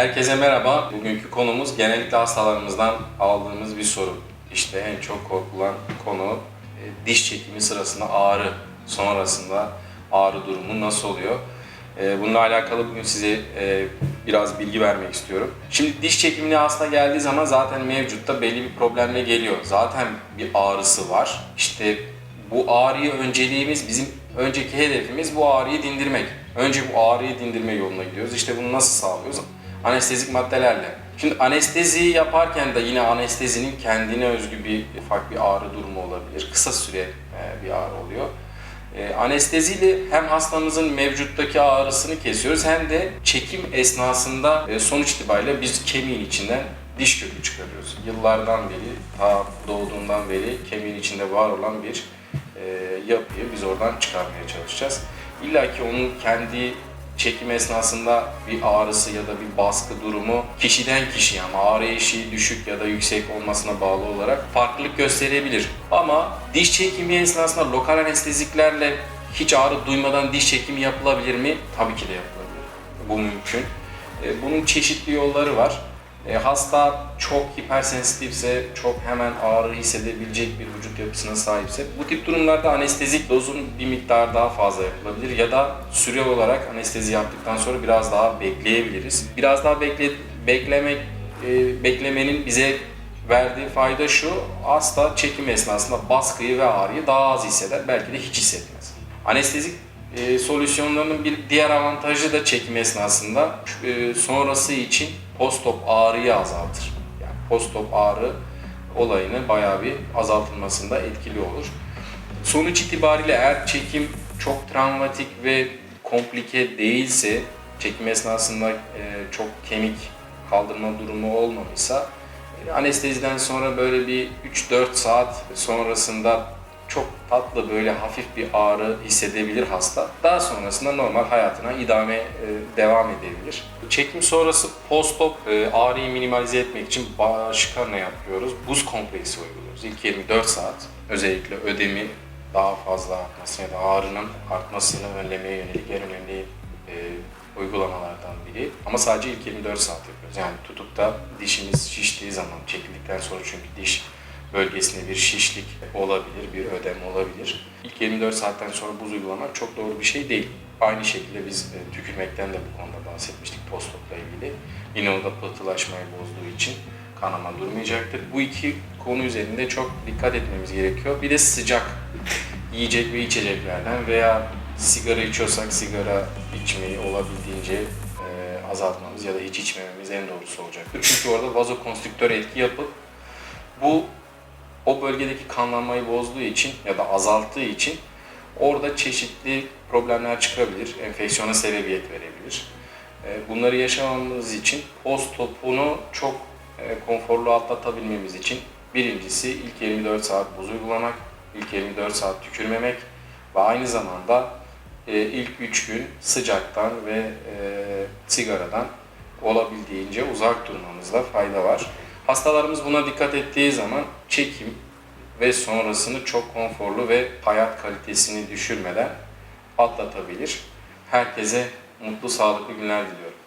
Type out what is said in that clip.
Herkese merhaba. Bugünkü konumuz genellikle hastalarımızdan aldığımız bir soru. İşte en çok korkulan konu e, diş çekimi sırasında ağrı, sonrasında ağrı durumu nasıl oluyor? E, Bununla alakalı bugün size e, biraz bilgi vermek istiyorum. Şimdi diş çekimine hasta geldiği zaman zaten mevcutta belli bir problemle geliyor. Zaten bir ağrısı var. İşte bu ağrıyı önceliğimiz, bizim önceki hedefimiz bu ağrıyı dindirmek. Önce bu ağrıyı dindirme yoluna gidiyoruz. İşte bunu nasıl sağlıyoruz? Anestezik maddelerle. Şimdi anesteziyi yaparken de yine anestezinin kendine özgü bir ufak bir ağrı durumu olabilir. Kısa süre e, bir ağrı oluyor. E, Anesteziyle hem hastamızın mevcuttaki ağrısını kesiyoruz hem de çekim esnasında e, sonuç itibariyle biz kemiğin içinden diş kökü çıkarıyoruz. Yıllardan beri, ta doğduğundan beri kemiğin içinde var olan bir yapıyı biz oradan çıkarmaya çalışacağız. İlla ki onun kendi çekim esnasında bir ağrısı ya da bir baskı durumu kişiden kişiye ama ağrı eşiği düşük ya da yüksek olmasına bağlı olarak farklılık gösterebilir. Ama diş çekimi esnasında lokal anesteziklerle hiç ağrı duymadan diş çekimi yapılabilir mi? Tabii ki de yapılabilir. Bu mümkün. E, Bunun çeşitli yolları var. E, Hasta çok hipersensitifse, çok hemen ağrı hissedebilecek bir vücut yapısına sahipse bu tip durumlarda anestezik dozun bir miktar daha fazla yapılabilir ya da süre olarak anestezi yaptıktan sonra biraz daha bekleyebiliriz. Biraz daha bekle, beklemek, e, beklemenin bize verdiği fayda şu, hasta çekim esnasında baskıyı ve ağrıyı daha az hisseder, belki de hiç hissetmez. Anestezik e, solüsyonlarının bir diğer avantajı da çekim esnasında e, sonrası için post-op ağrıyı azaltır. Yani post-op ağrı olayını bayağı bir azaltılmasında etkili olur. Sonuç itibariyle eğer çekim çok travmatik ve komplike değilse, çekim esnasında e, çok kemik kaldırma durumu olmamışsa, e, anesteziden sonra böyle bir 3-4 saat sonrasında çok tatlı böyle hafif bir ağrı hissedebilir hasta. Daha sonrasında normal hayatına idame e, devam edebilir. Çekim sonrası post-op e, ağrıyı minimalize etmek için başka ne yapıyoruz? Buz kompresi uyguluyoruz. İlk 24 saat özellikle ödemi daha fazla artmasına ya da ağrının artmasını önlemeye yönelik en önemli e, uygulamalardan biri. Ama sadece ilk 24 saat yapıyoruz. Yani tutup da dişimiz şiştiği zaman çekildikten sonra çünkü diş bölgesinde bir şişlik olabilir, bir ödem olabilir. İlk 24 saatten sonra buz uygulamak çok doğru bir şey değil. Aynı şekilde biz e, tükürmekten de bu konuda bahsetmiştik postopla ilgili. Yine o da pıhtılaşmayı bozduğu için kanama durmayacaktır. Bu iki konu üzerinde çok dikkat etmemiz gerekiyor. Bir de sıcak yiyecek ve içeceklerden veya sigara içiyorsak sigara içmeyi olabildiğince e, azaltmamız ya da hiç içmememiz en doğrusu olacaktır. Çünkü orada vazokonstrüktör etki yapıp bu o bölgedeki kanlanmayı bozduğu için ya da azalttığı için orada çeşitli problemler çıkabilir, enfeksiyona sebebiyet verebilir. E, Bunları yaşamamız için post topunu çok e, konforlu atlatabilmemiz için birincisi ilk 24 saat buz uygulamak, ilk 24 saat tükürmemek ve aynı zamanda e, ilk 3 gün sıcaktan ve sigaradan olabildiğince uzak durmamızda fayda var. Hastalarımız buna dikkat ettiği zaman çekim ve sonrasını çok konforlu ve hayat kalitesini düşürmeden atlatabilir. Herkese mutlu, sağlıklı günler diliyorum.